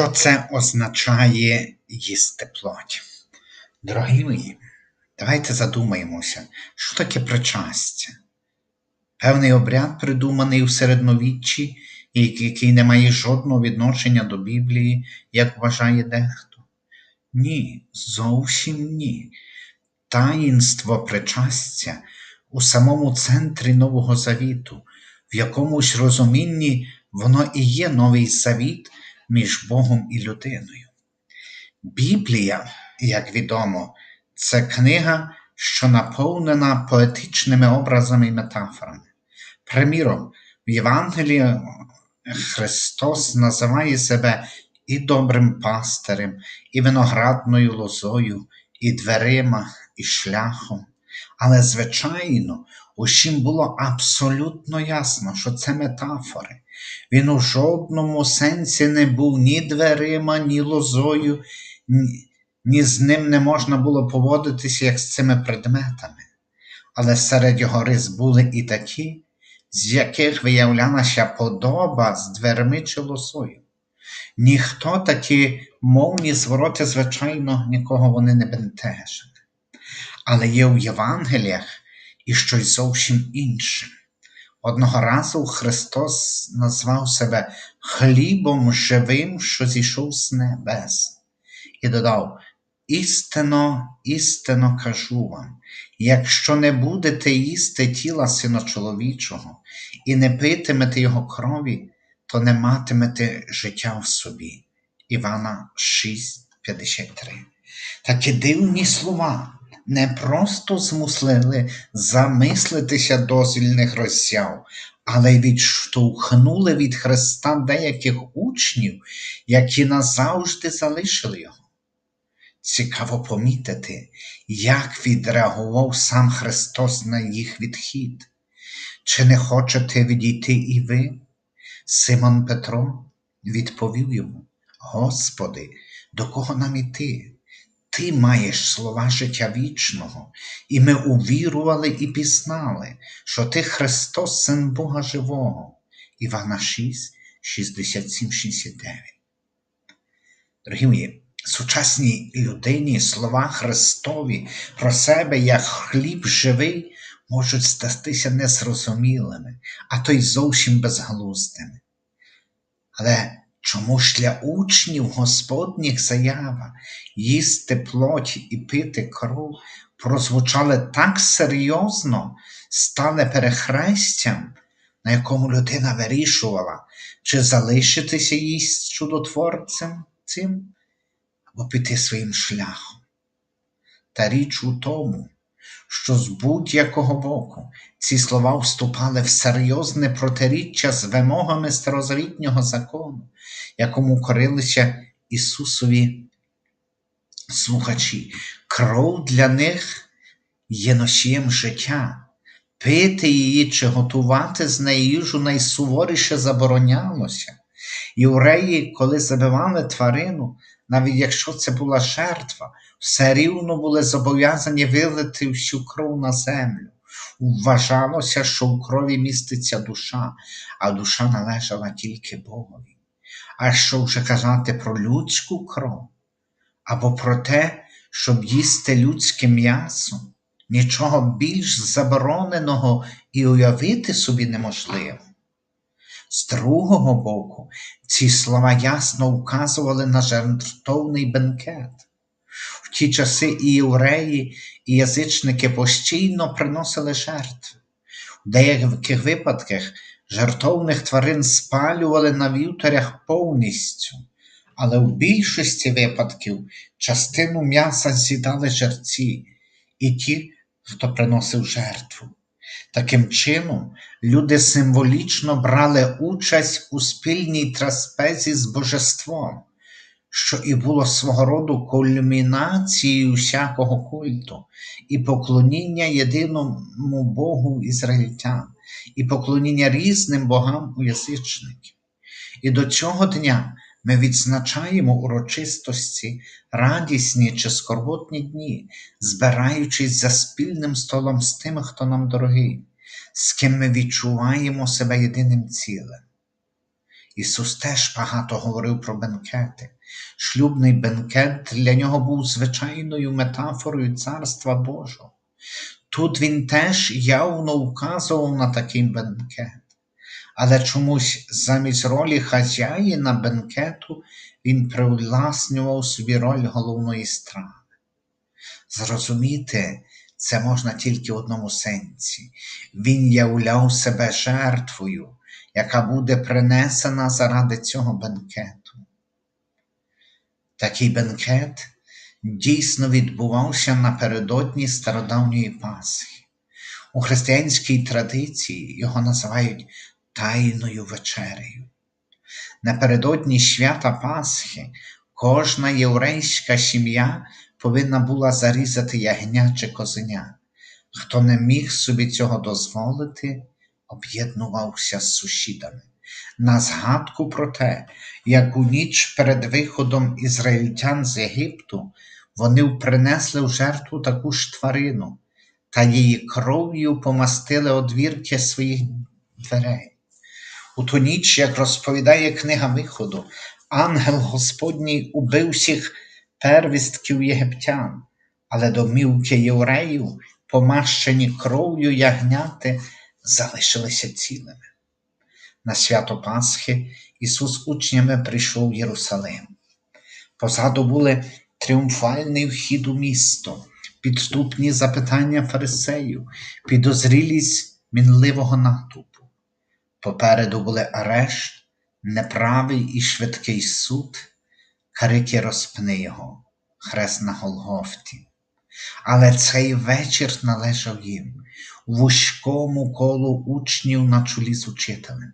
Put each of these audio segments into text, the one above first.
Що це означає їсти плоть? Дорогі мої, давайте задумаємося, що таке причастя? Певний обряд, придуманий у середньовіччі, і який не має жодного відношення до Біблії, як вважає дехто. Ні, зовсім ні. Таїнство причастя у самому центрі Нового Завіту, в якомусь розумінні воно і є новий завіт між Богом і людиною. Біблія, як відомо, це книга, що наповнена поетичними образами і метафорами. Приміром, в Євангелії Христос називає себе і добрим пастирем, і виноградною лозою, і дверима, і шляхом. Але, звичайно, усім було абсолютно ясно, що це метафори. Він у жодному сенсі не був ні дверима, ні лозою, ні, з ним не можна було поводитися, як з цими предметами. Але серед його рис були і такі, з яких виявлялася подоба з дверми чи лозою. Ніхто такі мовні звороти, звичайно, нікого вони не бентежили. Але є у Євангеліях і щось зовсім інше. Одного разу Христос назвав себе хлібом живим, що зійшов з небес, і додав: Істинно, істинно кажу вам, якщо не будете їсти тіла Сина чоловічого і не питимете Його крові, то не матимете життя в собі. Івана 6,53. Такі дивні слова не просто змусили замислитися дозвільних роззяв, але й відштовхнули від Христа деяких учнів, які назавжди залишили його. Цікаво помітити, як відреагував сам Христос на їх відхід. Чи не хочете відійти і ви? Симон Петро відповів йому: Господи, до кого нам іти? Ти маєш слова життя вічного, і ми увірували і пізнали, що ти Христос, Син Бога Живого. Івана 6, 67, 69. Дорогі мої, сучасній людині слова Христові про себе як хліб живий можуть статися незрозумілими, а то й зовсім безглуздими. Але чому ж для учнів Господніх заява їсти плоть і пити кров прозвучали так серйозно, стали перехрестям, на якому людина вирішувала, чи залишитися їй чудотворцем цим, або піти своїм шляхом. Та річ у тому, що з будь-якого боку ці слова вступали в серйозне протиріччя з вимогами старозавітнього закону, якому корилися Ісусові слухачі. Кров для них є носієм життя. Пити її чи готувати з неї їжу найсуворіше заборонялося. Євреї, коли забивали тварину, навіть якщо це була жертва, все рівно були зобов'язані вилити всю кров на землю. Вважалося, що у крові міститься душа, а душа належала тільки Богові. А що вже казати про людську кров? Або про те, щоб їсти людське м'ясо, нічого більш забороненого і уявити собі неможливо. З другого боку, ці слова ясно вказували на жертовний бенкет. В ті часи і євреї, і язичники постійно приносили жертви. У деяких випадках жертовних тварин спалювали на вівтарях повністю, але в більшості випадків частину м'яса з'їдали жерці і ті, хто приносив жертву. Таким чином, люди символічно брали участь у спільній трапезі з божеством, що і було свого роду кульмінацією всякого культу, і поклоніння єдиному Богу ізраїльтян, і поклоніння різним богам у язичників. І до цього дня ми відзначаємо урочистості, радісні чи скорботні дні, збираючись за спільним столом з тими, хто нам дорогий, з ким ми відчуваємо себе єдиним цілим. Ісус теж багато говорив про бенкети. Шлюбний бенкет для нього був звичайною метафорою Царства Божого. Тут він теж явно вказував на такий бенкет, але чомусь замість ролі хазяїна бенкету він привласнював собі роль головної страви. Зрозуміти це можна тільки в одному сенсі. Він являв себе жертвою, яка буде принесена заради цього бенкету. Такий бенкет дійсно відбувався напередодні стародавньої Пасхи. У християнській традиції його називають Тайною вечерею. Напередодні свята Пасхи кожна єврейська сім'я повинна була зарізати ягня чи козеня. Хто не міг собі цього дозволити, об'єднувався з сусідами. На згадку про те, як у ніч перед виходом ізраїльтян з Єгипту вони принесли в жертву таку ж тварину та її кров'ю помастили одвірки своїх дверей. У ту ніч, як розповідає книга Виходу, ангел Господній убив всіх первістків єгиптян, але домівки євреїв, помащені кров'ю ягняти, залишилися цілими. На свято Пасхи Ісус учнями прийшов в Єрусалим. Позаду були тріумфальний вхід у місто, підступні запитання фарисеїв, підозрілість мінливого натовпу. Попереду були арешт, неправий і швидкий суд, крики розпни його, хрест на Голгофті. Але цей вечір належав їм, вузькому колу учнів на чолі з учителем.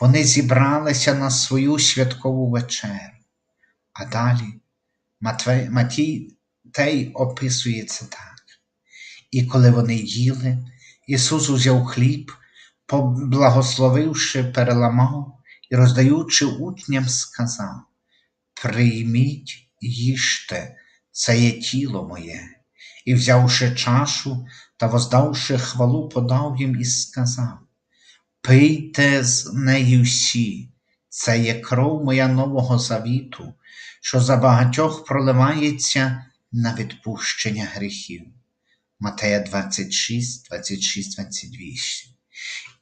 Вони зібралися на свою святкову вечерю. А далі Матвей, Матій Тей описує це так. І коли вони їли, Ісус узяв хліб, поблагословивши, переламав і, роздаючи учням, сказав: Прийміть, їжте, це є тіло моє, і, взявши чашу та воздавши хвалу, подав їм і сказав: Пийте з неї всі, це є кров моя нового завіту, що за багатьох проливається на відпущення гріхів. Матея 26, 26, 28.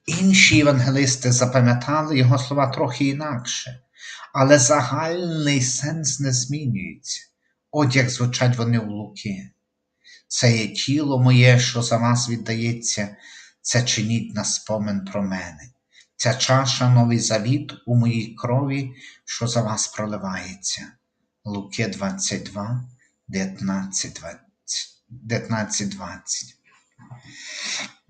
Інші євангелисти запам'ятали його слова трохи інакше, але загальний сенс не змінюється. От як звучать вони в Луки. Це є тіло моє, що за вас віддається, це чиніть на спомин про мене. Ця чаша новий завіт у моїй крові, що за вас проливається. Луки 22, 19, 20. 19-20.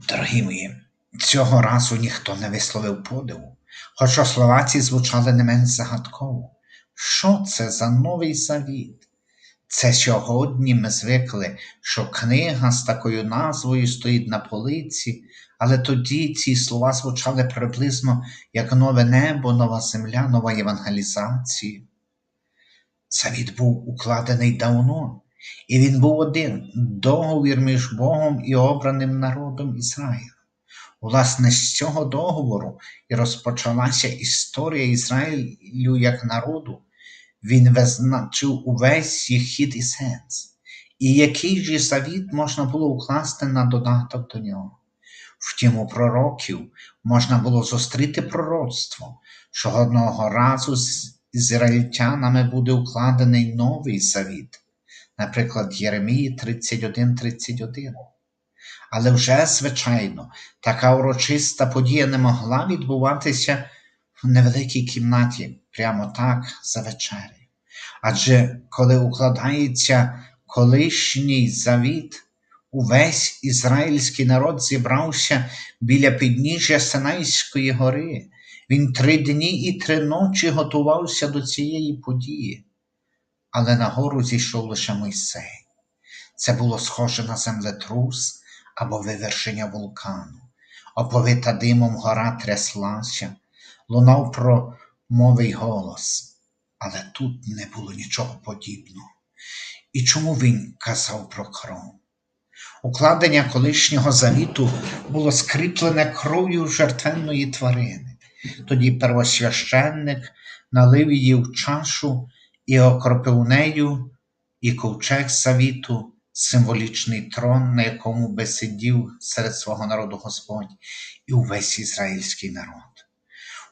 Дорогі мої, цього разу ніхто не висловив подиву, хоча слова ці звучали не менш загадково. Що це за новий завіт? Це сьогодні ми звикли, що книга з такою назвою стоїть на полиці, але тоді ці слова звучали приблизно як нове небо, нова земля, нова євангелізація. Завіт був укладений давно, і він був один договір між Богом і обраним народом Ізраїлю. Власне, з цього договору і розпочалася історія Ізраїлю як народу. Він визначив увесь їх хід і сенс, і який же завіт можна було укласти на додаток до нього. Втім, у пророків можна було зустріти пророцтво, що одного разу з ізраїльтянами буде укладений новий завіт, наприклад, Єремії 31-31. Але вже, звичайно, така урочиста подія не могла відбуватися в невеликій кімнаті, прямо так за вечерею. Адже коли укладається колишній завіт, увесь ізраїльський народ зібрався біля підніжжя Синайської гори. Він три дні і три ночі готувався до цієї події, але на гору зійшов лише Мойсей. Це було схоже на землетрус або вивершення вулкану. Оповита димом гора тряслася, лунав промовий голос, але тут не було нічого подібного. І чому він казав про кров? Укладення колишнього завіту було скріплене кров'ю жертвенної тварини. Тоді первосвященник налив її в чашу і окропив нею і ковчег завіту, символічний трон, на якому би сидів серед свого народу Господь і увесь ізраїльський народ.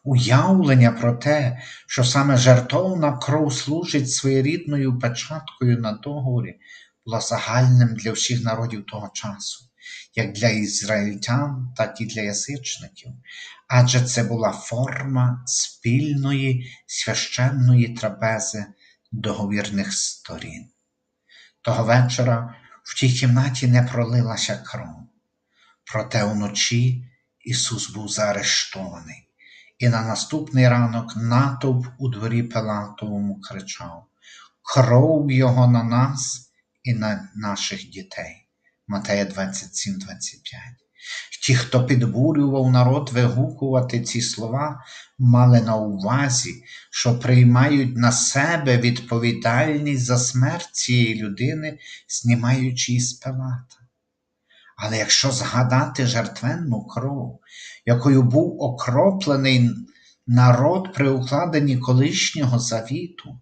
Уявлення про те, що саме жертовна кров служить своєрідною печаткою на договорі, було загальним для всіх народів того часу, як для ізраїльтян, так і для язичників, адже це була форма спільної священної трапези договірних сторін. Того вечора в тій кімнаті не пролилася кров, проте вночі Ісус був заарештований, і на наступний ранок натовп у дворі Пилатовому кричав: Кров Його на нас і на наших дітей. Матея 27, 25. Ті, хто підбурював народ вигукувати ці слова, мали на увазі, що приймають на себе відповідальність за смерть цієї людини, знімаючи із Пилата. Але якщо згадати жертвенну кров, якою був окроплений народ при укладенні колишнього завіту,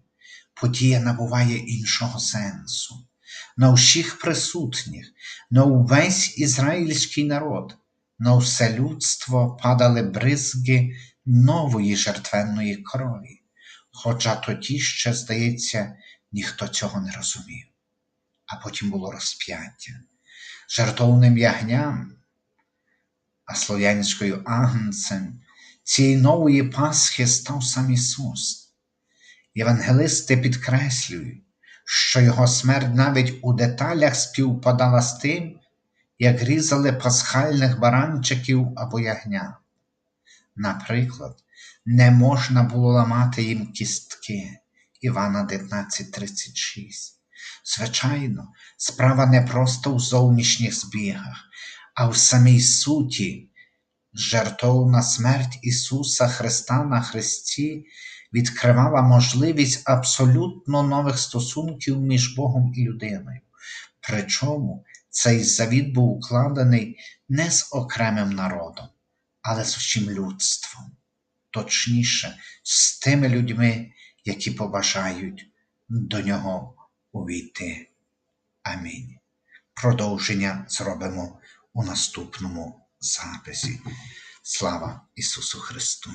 подія набуває іншого сенсу. На всіх присутніх, на увесь ізраїльський народ, на все людство падали бризги нової жертвенної крові, хоча тоді ще, здається, ніхто цього не розумів. А потім було розп'яття. Жертовним ягням, а слов'янською агнцем цієї нової Пасхи став сам Ісус. Євангелисти підкреслюють, що Його смерть навіть у деталях співпадала з тим, як різали пасхальних баранчиків або ягня. Наприклад, не можна було ламати їм кістки Івана 19:36. Звичайно, справа не просто в зовнішніх збігах, а в самій суті. Жертовна смерть Ісуса Христа на Христі відкривала можливість абсолютно нових стосунків між Богом і людиною. Причому цей завіт був укладений не з окремим народом, але з усім людством, точніше, з тими людьми, які побажають до нього увійти. Амінь. Продовження зробимо у наступному записі. Слава Ісусу Христу!